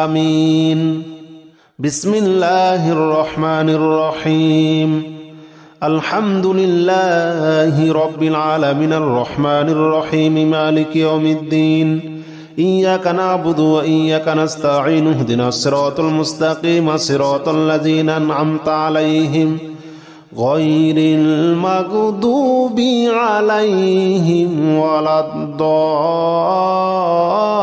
আমিন বিসমিল্লাহির রহমানির রহিম আলহামদুলিল্লাহ রব্বিল আলামিনার রহমানির রহিম মালিক ইয়াউমিদ্দিন إياك نعبد وإياك نستعين اهدنا الصراط المستقيم صراط الذين أنعمت عليهم غير المغضوب عليهم ولا الضالين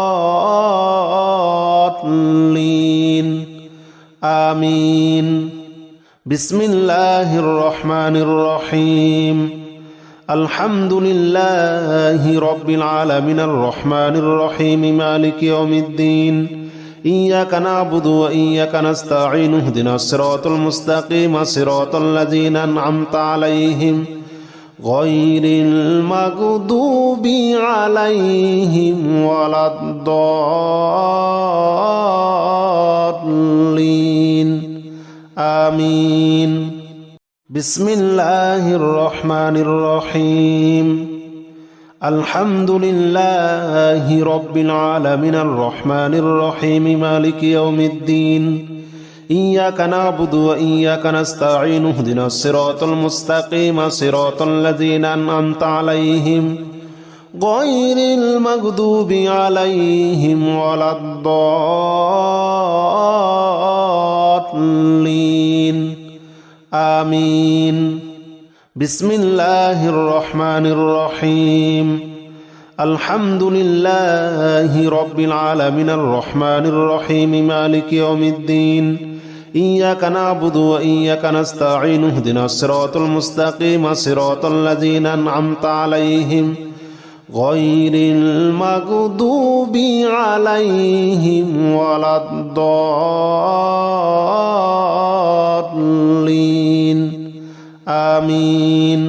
আমিন বিসমিল্লাহির রহমানির রহিম আলহামদুলিল্লাহ রব্বিল আলমিনার রহমানির রহিম মালিক ইয়মিদ্দিন إياك نعبد وإياك نستعين اهدنا الصراط المستقيم صراط الذين أنعمت عليهم غير المغضوب عليهم ولا الضالين আমিন বিসমিল্লাহির রহমানির রহিম আলহামদুলিল্লাহি রব্বিল আলামিন আর রহমানির রহিম মালিকি ইয়াউমিদ্দিন إياك نعبد وإياك نستعين اهدنا الصراط المستقيم صراط الذين أنعمت عليهم غير المغضوب عليهم ولا الضالين আমিন বিসমিল্লাহির রহমানির রহিম আলহামদুলিল্লাহ রব্বিল আলমিনার রহমানির রহিম মালিক ইয়মিদ্দিন إياك نعبد وإياك نستعين اهدنا الصراط المستقيم صراط الذين أنعمت عليهم غير المغضوب عليهم ولا الضالين আমিন